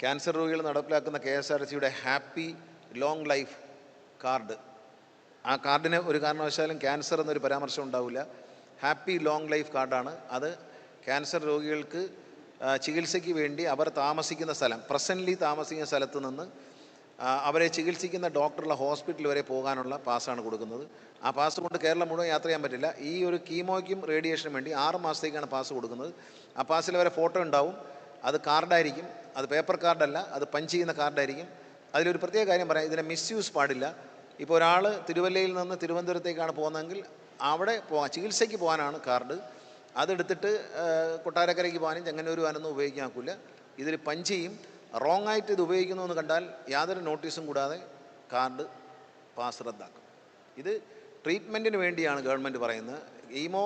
Cancer രോഗികൾ നടപ്പിലാക്കുന്ന K S R സിയുടെ ഹാപ്പി ലോങ് ലൈഫ് കാർഡ്. ആ കാർഡിന് ഒരു കാരണവശാലും ക്യാൻസർ എന്നൊരു പരാമർശം ഉണ്ടാവില്ല. ഹാപ്പി ലോങ് ലൈഫ് കാർഡാണ്. അത് ക്യാൻസർ രോഗികൾക്ക് ചികിത്സയ്ക്ക് വേണ്ടി അവർ താമസിക്കുന്ന സ്ഥലം പ്രസന്റ്ലി താമസിക്കുന്ന സ്ഥലത്ത് നിന്ന് അവരെ ചികിത്സിക്കുന്ന ഡോക്ടറുള്ള ഹോസ്പിറ്റൽ വരെ പോകാനുള്ള പാസ്സാണ് കൊടുക്കുന്നത്. ആ പാസ് കൊണ്ട് കേരളം മുഴുവൻ യാത്ര ചെയ്യാൻ പറ്റില്ല. ഈ ഒരു കീമോയ്ക്കും റേഡിയേഷനും വേണ്ടി ആറ് മാസത്തേക്കാണ് പാസ് കൊടുക്കുന്നത്. ആ പാസ്സിൽ അവരെ ഫോട്ടോ ഉണ്ടാവും. അത് കാർഡായിരിക്കും അത് പേപ്പർ കാർഡല്ല അത് പഞ്ച് ചെയ്യുന്ന കാർഡായിരിക്കും. അതിലൊരു പ്രത്യേക കാര്യം പറയാം ഇതിനെ മിസ്യൂസ് പാടില്ല. ഇപ്പോൾ ഒരാൾ തിരുവല്ലയിൽ നിന്ന് തിരുവനന്തപുരത്തേക്കാണ് പോകുന്നതെങ്കിൽ അവിടെ പോകാൻ ചികിത്സയ്ക്ക് പോകാനാണ് കാർഡ്. അതെടുത്തിട്ട് കൊട്ടാരക്കരയ്ക്ക് പോകാനും ചെങ്ങന്നൂർ പോകാനൊന്നും ഉപയോഗിക്കാൻ ഒക്കില്ല ഇതിൽ പഞ്ച് ചെയ്യും. റോങ് ആയിട്ട് ഇത് ഉപയോഗിക്കുന്നു എന്ന് കണ്ടാൽ യാതൊരു നോട്ടീസും കൂടാതെ കാർഡ് പാസ് റദ്ദാക്കും. ഇത് ട്രീറ്റ്മെന്റിന് വേണ്ടിയാണ് ഗവൺമെന്റ് പറയുന്നത്. ഈമോ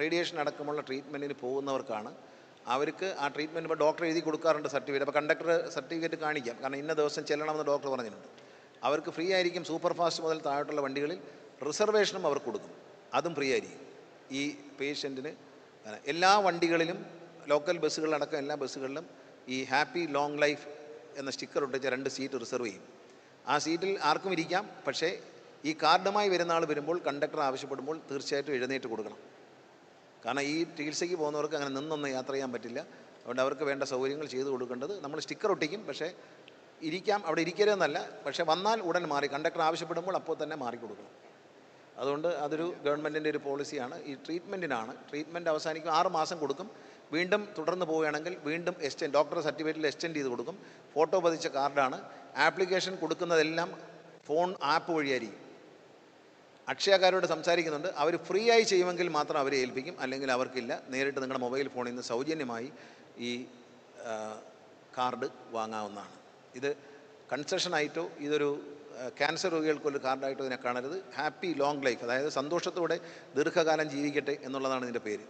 റേഡിയേഷൻ അടക്കമുള്ള ട്രീറ്റ്മെന്റിന് പോകുന്നവർക്കാണ് അവർക്ക് ആ ട്രീറ്റ്മെന്റ് ഇപ്പോൾ ഡോക്ടർ എഴുതി കൊടുക്കാറുണ്ട് സർട്ടിഫിക്കറ്റ് അപ്പോൾ കണ്ടക്ടർ സർട്ടിഫിക്കറ്റ് കാണിക്കാം. കാരണം ഇന്ന ദിവസം ചെല്ലണമെന്ന് ഡോക്ടർ പറഞ്ഞിട്ടുണ്ട്. അവർക്ക് ഫ്രീ ആയിരിക്കും സൂപ്പർ ഫാസ്റ്റ് മുതൽ താഴോട്ടുള്ള വണ്ടികളിൽ റിസർവേഷനും അവർക്ക് കൊടുക്കും. അതും ഫ്രീ ആയിരിക്കും. ഈ പേഷ്യന്റിന് എല്ലാ വണ്ടികളിലും ലോക്കൽ ബസ്സുകളിലടക്കം എല്ലാ ബസ്സുകളിലും ഈ ഹാപ്പി ലോങ് ലൈഫ് എന്ന സ്റ്റിക്കർ ഒട്ടിച്ച രണ്ട് സീറ്റ് റിസർവ് ചെയ്യും. ആ സീറ്റിൽ ആർക്കും ഇരിക്കാം. പക്ഷേ ഈ കാർഡുമായി വരുന്ന ആൾ വരുമ്പോൾ കണ്ടക്ടർ ആവശ്യപ്പെടുമ്പോൾ തീർച്ചയായിട്ടും എഴുന്നേറ്റ് കൊടുക്കണം. കാരണം ഈ ചികിത്സയ്ക്ക് പോകുന്നവർക്ക് അങ്ങനെ നിന്നൊന്നും യാത്ര ചെയ്യാൻ പറ്റില്ല. അതുകൊണ്ട് അവർക്ക് വേണ്ട സൗകര്യങ്ങൾ ചെയ്തു കൊടുക്കേണ്ടത് നമ്മൾ സ്റ്റിക്കർ ഒട്ടിക്കും. പക്ഷേ ഇരിക്കാം. അവിടെ ഇരിക്കരുതെന്നല്ല പക്ഷേ വന്നാൽ ഉടൻ മാറി. കണ്ടക്ടർ ആവശ്യപ്പെടുമ്പോൾ അപ്പോൾ തന്നെ മാറി കൊടുക്കണം. അതുകൊണ്ട് അതൊരു ഗവൺമെന്റിന്റെ ഒരു പോളിസിയാണ്. ഈ ട്രീറ്റ്മെന്റിനാണ് ട്രീറ്റ്മെന്റ് അവസാനിക്കും. ആറ് മാസം കൊടുക്കും. വീണ്ടും തുടർന്ന് പോവുകയാണെങ്കിൽ വീണ്ടും എക്സ്റ്റെൻഡ് ഡോക്ടർ സർട്ടിഫിക്കറ്റിൽ എക്സ്റ്റെൻഡ് ചെയ്ത് കൊടുക്കും. ഫോട്ടോ പതിച്ച കാർഡാണ്. ആപ്ലിക്കേഷൻ കൊടുക്കുന്നതെല്ലാം ഫോൺ ആപ്പ് വഴിയായിരിക്കും. അക്ഷയക്കാരോട് സംസാരിക്കുന്നുണ്ട്. അവർ ഫ്രീ ആയി ചെയ്യുമെങ്കിൽ മാത്രം അവരെ ഏൽപ്പിക്കും. അല്ലെങ്കിൽ അവർക്കില്ല. നേരിട്ട് നിങ്ങളുടെ മൊബൈൽ ഫോണിൽ നിന്ന് സൗജന്യമായി ഈ കാർഡ് വാങ്ങാവുന്നതാണ്. ഇത് കൺസെഷനായിട്ടോ ഇതൊരു ക്യാൻസർ രോഗികൾക്കൊരു കാർഡായിട്ടോ ഇതിനെ കാണരുത്. ഹാപ്പി ലോങ് ലൈഫ് അതായത് സന്തോഷത്തോടെ ദീർഘകാലം ജീവിക്കട്ടെ എന്നുള്ളതാണ് ഇതിന്റെ പേര്.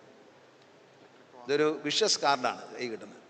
ഇതൊരു വിഷസ് കാർഡാണ് കൈ കിട്ടുന്നത്.